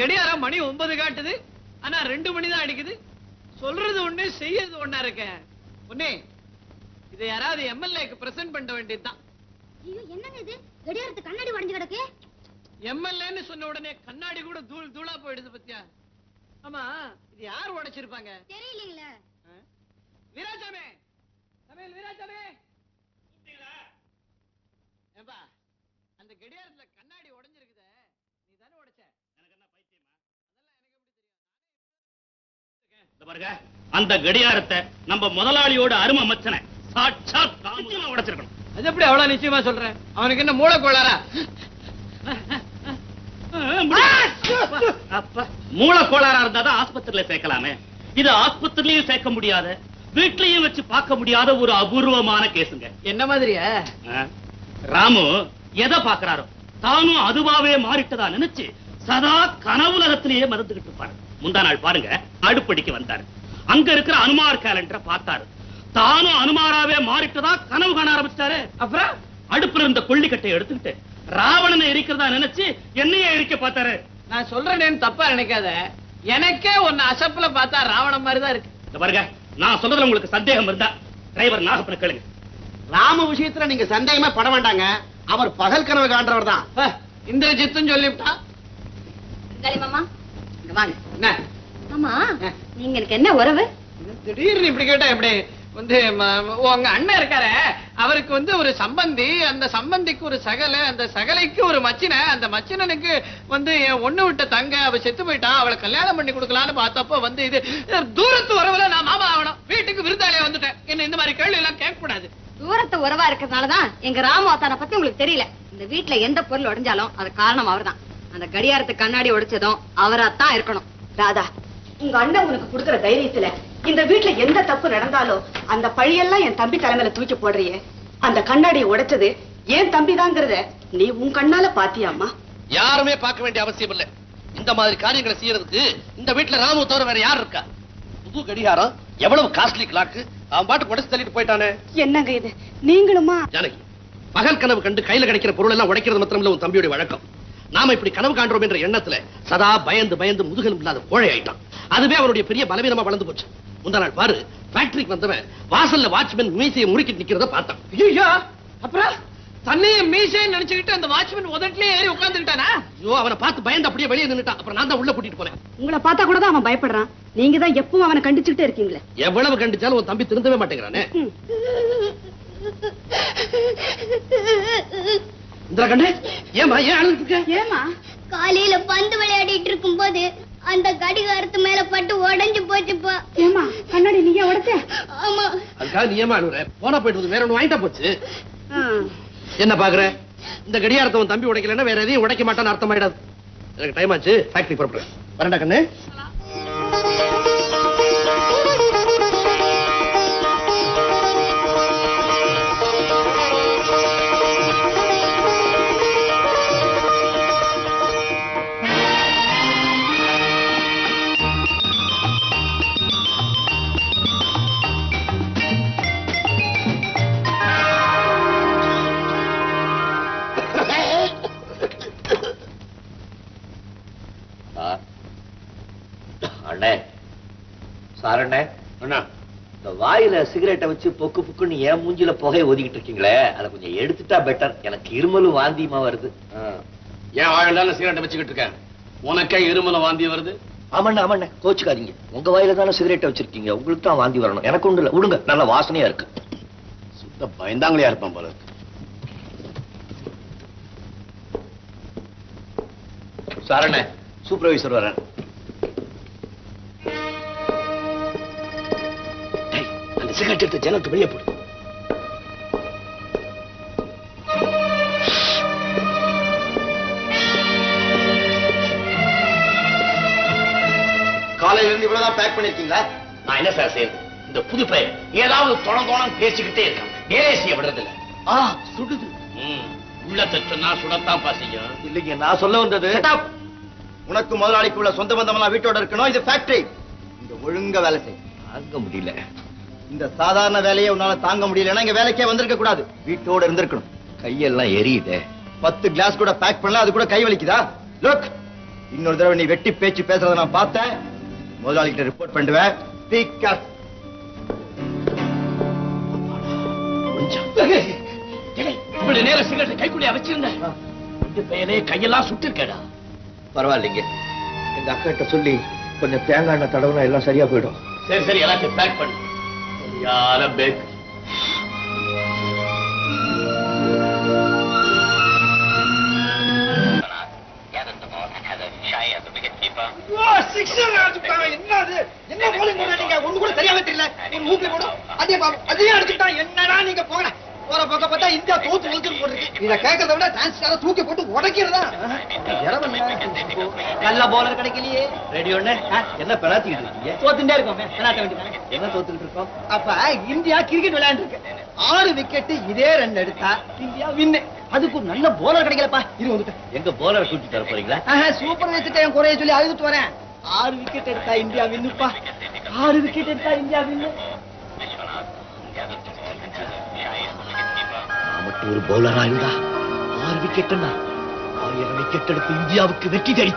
கடியாரம் மணி ஒன்பது காட்டுது. ஆனா ரெண்டு மணி தான் அடிக்குது. சொல்றது ஒண்ணு செய்யறது ஒண்ணா இருக்க. பொண்ணே இதை யாராவது எம்எல்ஏக்கு பிரசன்ட் பண்ண வேண்டியதுதான். ஐயோ என்னங்க இது? கடியாரத்து கண்ணாடி உடைஞ்சு கிடக்கு. எம்எல்ஏன்னு சொன்ன உடனே கண்ணாடி கூட தூள் தூளா போயிடுது பத்தியா? ஆமா இது யார் உடைச்சிருப்பாங்க? தெரியலீங்களே? வீராசாமி! சமையல் வீராசாமி! ஏப்பா அந்த கடியாரத்துல கண்ணாடி உடைஞ்சிருக்குதே நீ தானே உடைச்ச எனக்கு என்ன பைத்தியமா அதெல்லாம் எனக்கு எப்படி தெரியும் இந்த பாருங்க அந்த கடியாரத்தை நம்ம முதலாளியோட அருமை மச்சனை சாட்சாத் ராமு உடைச்சிருக்கணும். அது எப்படி அவ்வளவு நிச்சயமா சொல்றேன் அவனுக்கு என்ன மூளை கோளாரா அப்ப மூல கோளாறா இருந்தா தான் ஆஸ்பத்திரியில சேர்க்கலாமே. இது ஆஸ்பத்திரிலயும் சேர்க்க முடியாத வீட்லயும் வச்சு பார்க்க முடியாத ஒரு அபூர்வமான கேசுங்க என்ன மாதிரியா? ராமு எதை பாக்குறாரோ தானும் அதுவாவே மாறிட்டதா நினைச்சு சதா கனவுலகத்திலேயே மறந்துகிட்டு இருப்பாரு. முந்தா நாள் பாருங்க அடுப்படிக்கு வந்தாரு. அங்க இருக்கிற அனுமார் கேலண்டரை பார்த்தாரு. தானும் அனுமாராவே மாறிட்டதா கனவு காண ஆரம்பிச்சிட்டாரு. அப்புறம்? அடுப்புல இருந்த கொள்ளிக்கட்டை எடுத்துக்கிட்டு ராவணனை எரிக்கிறதா நினைச்சு என்னையே எரிக்க பார்த்தாரு. நான் சொல்றேன்னு தப்பா நினைக்காத. எனக்கே ஒன்னு அசப்புல பார்த்தா ராவணன் மாதிரி தான் இருக்கு பாருங்க நான் சொல்றதுல உங்களுக்கு சந்தேகம் இருந்தா டிரைவர் நாகப்பன கேளுங்க. ராம விஷயத்துல நீங்க சந்தேகமே பட வேண்டாங்க. அவர் பகல் கனவு காண்றவர் தான். இந்திரஜித்துன்னு சொல்லிவிட்டான் கலி மாமா. வாங்க. என்ன ஆமா நீங்க எனக்கு என்ன உறவு? திடீர்னு இப்படி கேட்டா எப்படி? வந்து உங்க அண்ணன் இருக்காரு. அவருக்கு வந்து ஒரு சம்பந்தி. அந்த சம்பந்திக்கு ஒரு சகல அந்த சகலைக்கு ஒரு மச்சின. அந்த மச்சினனுக்கு வந்து ஒண்ணு விட்ட தங்க அவ செத்து போயிட்டா. அவளை கல்யாணம் பண்ணி கொடுக்கலான்னு பார்த்தப்போ வந்து இது தூரத்து உறவுல நான் மாமா ஆகணும். வீட்டுக்கு விருந்தாளியா வந்துட்டேன். என்ன இந்த மாதிரி கேள்வி எல்லாம் கேட்க கூடாது தூரத்து உறவா இருக்கிறதுனாலதான் எங்க ராமோத்தான பத்தி உங்களுக்கு தெரியல. இந்த வீட்ல எந்த பொருள் உடைஞ்சாலும் அது காரணம் அவர்தான். அந்த கடியாரத்து கண்ணாடி உடைச்சதும் அவராத்தான் இருக்கணும். ராதா உங்க அண்ணன் உனக்கு கொடுக்கிற தைரியத்துல இந்த வீட்ல எந்த தப்பு நடந்தாலும் அந்த பழியெல்லாம் என் தம்பி தலைமையில தூக்கி போடுறியே. அந்த கண்ணாடியை உடைச்சது ஏன் தம்பிதாங்கிறத நீ உன் கண்ணால பாத்தியாமா யாருமே பார்க்க வேண்டிய அவசியம் இல்ல. இந்த மாதிரி காரியங்களை செய்யறதுக்கு இந்த வீட்டுல ராமு தவிர வேற யார் இருக்கா? புது கடிகாரம் எவ்வளவு காஸ்ட்லி கிளாக்கு அவன் பாட்டு உடச்சு தள்ளிட்டு போயிட்டானே. என்னங்க இது? நீங்களுமா? ஜானகி பகல் கனவு கண்டு கையில கிடைக்கிற பொருள் எல்லாம் உடைக்கிறது மாத்திரம் உன் தம்பியோட வழக்கம். நாம இப்படி கனவு காண்றோம் என்ற எண்ணத்துல சதா பயந்து பயந்து முதுகெலும் இல்லாத கோழை ஆயிட்டான். அதுவே அவனுடைய பெரிய பலவீனமா வளர்ந்து போச்சு. முந்தா நாள் பாரு ஃபேக்டரிக்கு வந்தவன் வாசல்ல வாட்ச்மேன் மீசையை முறுக்கிட்டு நிக்கிறத பார்த்தான். ஐயோ! அப்புறம்? தன்னையும் மீசைன்னு நினைச்சுக்கிட்டு அந்த வாட்ச்மேன் உதட்டிலே ஏறி உட்கார்ந்துக்கிட்டானா? ஐயோ அவனை பார்த்து பயந்து அப்படியே வெளியே நின்னுட்டான். அப்புறம் நான் தான் உள்ள கூட்டிட்டு போனேன். உங்களை பார்த்தா கூட தான் அவன் பயப்படுறான். நீங்க தான் எப்பவும் அவனை கண்டிச்சுட்டே இருக்கீங்களே. எவ்வளவு கண்டிச்சாலும் உன் தம்பி திருந்தவே மாட்டேங்கிறானே. இந்திரா கண்டு ஏமா ஏன் அழுதுட்டு ஏமா காலையில பந்து விளையாடிட்டு இருக்கும்போது அந்த கடிகாரத்து மேல பட்டு உடைஞ்சு போச்சுப்பா ஏமா கண்ணாடி நீங்க உடைச்ச? ஆமா. அதுக்காக நீ ஏமா அழுகுற போனா போயிட்டு வந்து வேற ஒண்ணு வாங்கிட்டா போச்சு. என்ன பாக்குற? இந்த கடியாரத்தை உன் தம்பி உடைக்கலன்னா வேற எதையும் உடைக்க மாட்டான்னு அர்த்தம் ஆயிடாது எனக்கு டைம் ஆச்சு. ஃபேக்டரி புறப்படுறேன். வரண்டா கண்ணு. சார் அண்ணே இந்த வாயில சிகரெட்டை வச்சு பொக்கு பொக்குன்னு என் மூஞ்சில புகையை ஒதுக்கிட்டு இருக்கீங்களே அதை கொஞ்சம் எடுத்துட்டா பெட்டர் எனக்கு இருமலும் வாந்தியுமா வருது. ஏன் வாயில சிகரெட்டை வச்சுக்கிட்டு இருக்கேன் உனக்கே இருமல வாந்தி வருது? ஆமாண்ணே ஆமாண்ணே. கோச்சுக்காதீங்க. உங்க வாயில தானே சிகரெட்டை வச்சிருக்கீங்க. உங்களுக்கு தான் வாந்தி வரணும். எனக்கு ஒண்ணு இல்ல விடுங்க. நல்ல வாசனையா இருக்கு. சுத்த பயந்தாங்களையா இருப்பான் போல இருக்கு. சார் அண்ணே சூப்பர்வைசர் வரேன். சிகரெட் எடுத்து ஜனத்து வெளியே போடு. காலையில இருந்து இவ்வளவுதான் பேக் பண்ணிருக்கீங்களா? நான் என்ன சார் செய்யறது? இந்த புது பையன் ஏதாவது தொண தொணம் பேசிக்கிட்டே இருக்கான். வேலை செய்ய விடுறதில்ல. ஆ சுடுது. உள்ளத்தை சொன்னா சுடத்தான் பாசிக்கும். இல்லைங்க நான் சொல்ல வந்தது உனக்கு முதலாளிக்கு உள்ள சொந்த பந்தமெல்லாம் வீட்டோட இருக்கணும் இது ஃபேக்டரி இந்த ஒழுங்கா வேலை செய். தாங்க முடியல. இந்த சாதாரண வேலையை உன்னால தாங்க முடியலன்னா இங்க வேலைக்கே வந்திருக்க கூடாது. வீட்டோட இருந்திருக்கணும். கையெல்லாம் எரியுதே. பத்து கிளாஸ் கூட பேக் பண்ணல அது கூட கை வலிக்குதா? லுக் இன்னொரு தடவை நீ வெட்டி பேச்சு பேசுறத நான் பார்த்தேன். முதலாளி கிட்ட ரிப்போர்ட் பண்ணுவேன் இவ்வளவு நேரம் சிகரெட் கைக்குள்ளியா வச்சிருந்தேன் பையனே கையெல்லாம் சுட்டிருக்கேடா. பரவாயில்லைங்க. எங்க அக்கா கிட்ட சொல்லி கொஞ்சம் தேங்காய் எண்ணெய் தடவுனா எல்லாம் சரியா போயிடும். சரி சரி எல்லாத்தையும் பேக் பண்ணு. சரியான பேக்? என்ன போலிங் ஒண்ணு கூட தெரியாம தெரியல ஒரு ஊப்பி அதே அதையும் அடிச்சுட்டான் என்னடா நீங்க போகல போற பக்கம் பார்த்தா இந்தியா தோத்து நிற்கிறது போட்டுருக்கு. இத கேட்கறத விட டான்ஸ் தூக்கி போட்டு உடைக்கிறதா? நல்ல போலர் கிடைக்கலையே. ரெடி ஒண்ணு என்ன பெணாத்திட்டு இருக்கீங்க தோத்துட்டே இருக்கோம் என்ன தோத்துக்கிட்டு இருக்கோம்? அப்ப இந்தியா கிரிக்கெட் விளையாண்டு ஆறு விக்கெட் இதே ரன் எடுத்தா இந்தியா வின்னு அதுக்கு ஒரு நல்ல போலர் கிடைக்கலப்பா. வந்துட்டேன் எங்க போலரை கூட்டி தர போறீங்களா? சூப்பர் வச்சுட்டு என் குறைய சொல்லி அழுதுட்டு வரேன். ஆறு விக்கெட் எடுத்தா இந்தியா வின்னுப்பா ஆறு விக்கெட் எடுத்தா இந்தியா வின்னு ஒரு பவுலரா இருந்தா ஆறு விக்கெட்னா ஆயிரம் விக்கெட் எடுத்து இந்தியாவுக்கு வெற்றி தேடி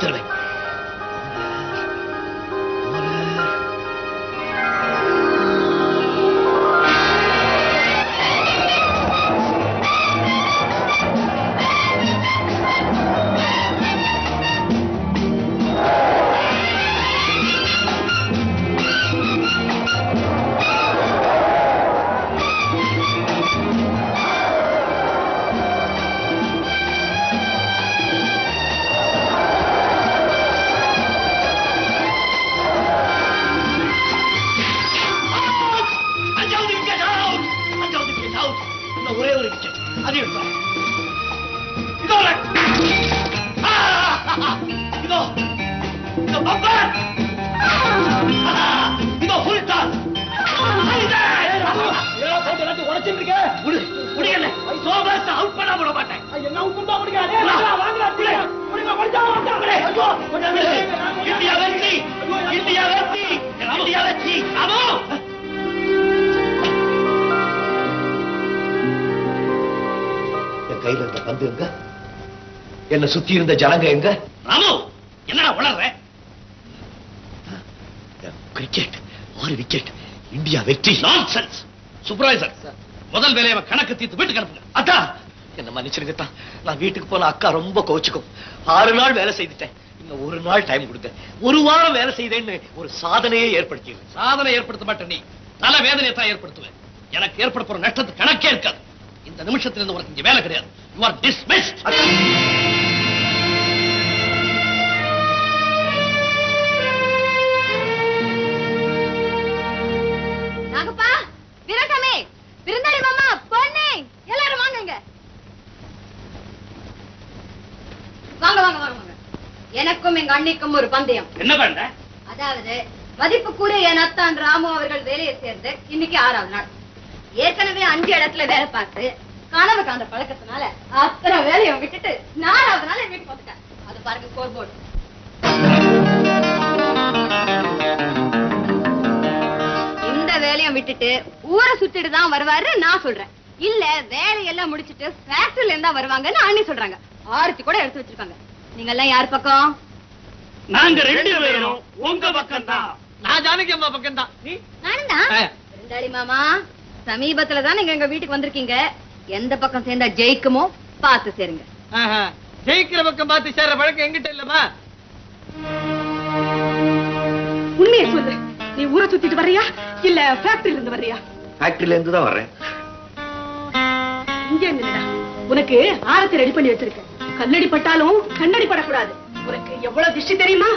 விடு முடியல சோபர்ஸ் அவுட் பண்ண விட மாட்டேன். என்ன அவுட் பண்ணா முடியாது. இந்தியா வெற்றி. இந்தியா வெற்றி. இந்தியா வெற்றி. ஆமா என் கையில இருந்த பந்து எங்க? என்ன சுத்தி இருந்த ஜனங்க எங்க? ராமு என்னடா உளர்ற? கிரிக்கெட் ஆறு விக்கெட் இந்தியா வெற்றி. நான்சென்ஸ் சூப்பர்வைசர் முதல் வேலையை கணக்கு தீர்த்து வீட்டுக்கு அனுப்புங்க. அதான் என்ன மன்னிச்சிருங்க தான் நான் வீட்டுக்கு போன அக்கா ரொம்ப கோச்சுக்கும். ஆறு நாள் வேலை செய்துட்டேன். இன்னும் ஒரு நாள் டைம் கொடுங்க ஒரு வாரம் வேலை செய்தேன்னு ஒரு சாதனையே ஏற்படுத்தி சாதனை ஏற்படுத்த மாட்டேன் நீ. தல வேதனையை தான் ஏற்படுத்துவேன். எனக்கு ஏற்பட போற நஷ்டத்து கணக்கே இருக்காது. இந்த நிமிஷத்துல இருந்து உனக்கு இங்க வேலை கிடையாது. யூ ஆர் டிஸ்மிஸ்ட் எனக்கும் எங்க அண்ணிக்கும் ஒரு பந்தயம். என்ன பண்ற அதாவது மதிப்புக்கூறிய என் அத்தான் ராமு அவர்கள் வேலையை சேர்ந்து இன்னைக்கு ஆறாவது நாள். ஏற்கனவே அஞ்சு இடத்துல வேலை பார்த்து கனவு காந்த பழக்கத்தினால அத்தனை வேலையை விட்டுட்டு நாலாவது நாள் வீட்டுக்கு வந்துட்டேன். அது பாருங்க ஸ்கோர் போர்டு இந்த வேலையை விட்டுட்டு ஊரை சுத்திட்டு தான் வருவாரு நான் சொல்றேன். இல்ல வேலையெல்லாம் முடிச்சிட்டு ஃபேக்டரியில இருந்தா வருவாங்கன்னு அண்ணி சொல்றாங்க. ஆரத்தி கூட எடுத்து வச்சிருக்காங்க. நீங்க எல்லாம் யார் பக்கம்? நாங்க ரெண்டு பேரும் உங்க பக்கம் தான் நான் ஜானகி அம்மா பக்கம் தான் நீ நானும் தான் மாமா சமீபத்துல தான் நீங்க எங்க வீட்டுக்கு வந்திருக்கீங்க. எந்த பக்கம் சேர்ந்தா ஜெயிக்குமோ பார்த்து சேருங்க. ஆஹா. ஜெயிக்கிற பக்கம் பார்த்து சேர்ற பழக்கம் எங்கிட்ட இல்லம்மா. உண்மையை சொல்லு. நீ ஊரை சுத்திட்டு வர்றியா? இல்ல ஃபேக்டரியில இருந்து வர்றியா? ஃபேக்டரியில இருந்து தான் வர்றேன். இங்க இருந்துடா உனக்கு ஆரத்தை ரெடி பண்ணி வச்சிருக்கேன். கல்லடி பட்டாலும் கண்ணடி படக்கூடாது உனக்கு எவ்வளவு திஷ்டி தெரியுமா?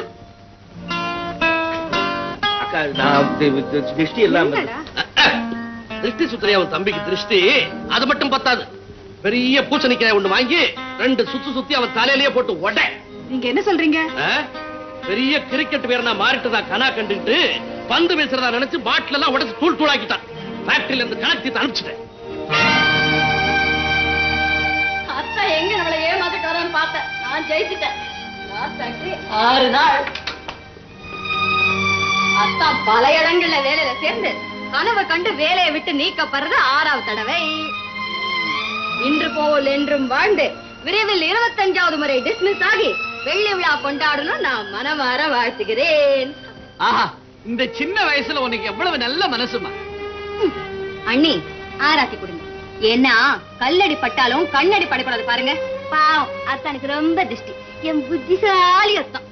திருஷ்டி எல்லாம்? திருஷ்டி சுத்திரியா உன் தம்பிக்கு திருஷ்டி அது மட்டும் பத்தாது. பெரிய பூசணிக்காய் ஒண்ணு வாங்கி ரெண்டு சுத்து சுத்தி அவன் தலையிலேயே போட்டு உடை நீங்க என்ன சொல்றீங்க? பெரிய கிரிக்கெட் வீரனா மாறிட்டதா கனா கண்டுட்டு பந்து வீசுறதா நினைச்சு பாட்டில் எல்லாம் உடைச்சு தூள் தூளாக்கிட்டான். ஃபேக்டரியில இருந்து கணக்கு அனுப்பிச்சிட்டேன். அத்தா எங்க நம்மள ஏமாத்திட்டாரோன்னு பார்த்தேன். நான் ஜெயிச்சிட்டேன். ஆறு நாள். அத்தா பல இடங்கள்ல வேலையில சேர்ந்து கனவை கண்டு வேலையை விட்டு நீக்கப்படுறது ஆறாவது தடவை. இன்று போல் என்றும் வாழ்ந்து விரைவில் இருபத்தஞ்சாவது முறை டிஸ்மிஸ் ஆகி வெள்ளி விழா கொண்டாடணும் நான் மனமாற வாழ்த்துகிறேன். ஆஹா இந்த சின்ன வயசுல உனக்கு எவ்வளவு நல்ல மனசுமா. அண்ணி ஆராத்தி கொடுங்க. ஏன்னா கல்லடி பட்டாலும் கண்ணடி படக்கூடாது பாருங்க. பாவம் அத்தானுக்கு ரொம்ப திருஷ்டி. என் புத்திசாலி அத்தான்